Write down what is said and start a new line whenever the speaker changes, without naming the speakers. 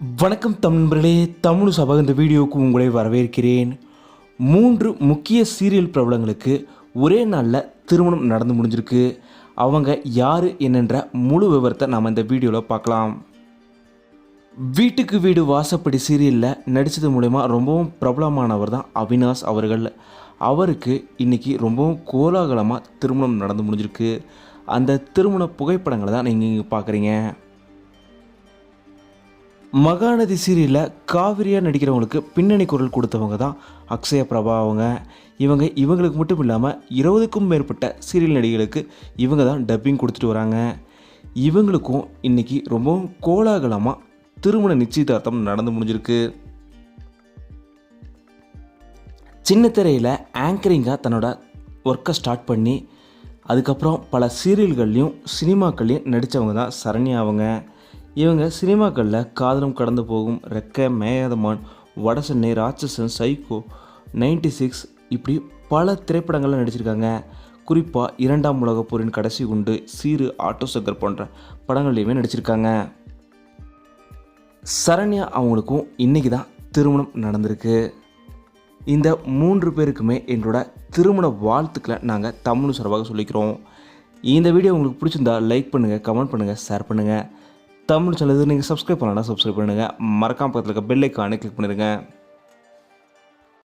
வணக்கம் தமிழ்களே தமிழ் சபா இந்த வீடியோவுக்கு உங்களை வரவேற்கிறேன். மூன்று முக்கிய சீரியல் பிரபலங்களுக்கு ஒரே நாளில் திருமணம் நடந்து முடிஞ்சிருக்கு. அவங்க யார் என்னென்ற முழு விவரத்தை நாம் இந்த வீடியோவில் பார்க்கலாம். வீட்டுக்கு வீடு வாசப்படி சீரியலில் நடித்தது மூலயமா ரொம்பவும் பிரபலமானவர் தான் அவினாஷ் அவர்கள். அவருக்கு இன்னைக்கு ரொம்பவும் கோலாகலமாக திருமணம் நடந்து முடிஞ்சிருக்கு. அந்த திருமண புகைப்படங்களை தான் நீங்கள் இங்கே பார்க்குறீங்க மகாநதி சீரியலில் காவிரியாக நடிக்கிறவங்களுக்கு பின்னணி குரல் கொடுத்தவங்க தான் அக்ஷய பிரபா அவங்க. இவங்க இவங்களுக்கு மட்டும் இல்லாமல் இருபதுக்கும் மேற்பட்ட சீரியல் நடிகைகளுக்கு இவங்க தான் டப்பிங் கொடுத்துட்டு வராங்க. இவங்களுக்கும் இன்றைக்கி ரொம்பவும் கோலாகலமாக திருமண நிச்சயதார்த்தம் நடந்து முடிஞ்சிருக்கு. சின்ன திரையில் ஆங்கரிங்காக தன்னோட ஒர்க்கை ஸ்டார்ட் பண்ணி அதுக்கப்புறம் பல சீரியல்கள்லையும் சினிமாக்கள்லையும் நடித்தவங்க தான் சரண்யா அவங்க. இவங்க சினிமாக்களில் காதலும் கடந்து போகும் Rekka Meyaadha Maan Vadachennai Ratsasan Psycho ninety six இப்படி பல திரைப்படங்களில் நடிச்சிருக்காங்க. குறிப்பாக இரண்டாம் உலகப் போரின் கடைசி குண்டு சீரு ஆட்டோ சக்கர் போன்ற படங்கள்லையுமே நடிச்சிருக்காங்க. சரண்யா அவங்களுக்கும் இன்றைக்கி தான் திருமணம் நடந்திருக்கு. இந்த மூன்று பேருக்குமே எங்களோட திருமண வாழ்த்துக்களை நாங்கள் தமிழ் சார்பாக சொல்லிக்கிறோம். இந்த வீடியோ உங்களுக்கு பிடிச்சிருந்தா லைக் பண்ணுங்கள் கமெண்ட் பண்ணுங்கள் ஷேர் பண்ணுங்கள் தமிழ் சேனல் நீங்கள் சப்ஸ்கிரைப் பண்ணலாம் சப்ஸ்கிரைப் பண்ணுங்கள் மறக்காம பக்கத்தில் இருக்க பெல் ஐக்கானை கிளிக் பண்ணிடுங்க.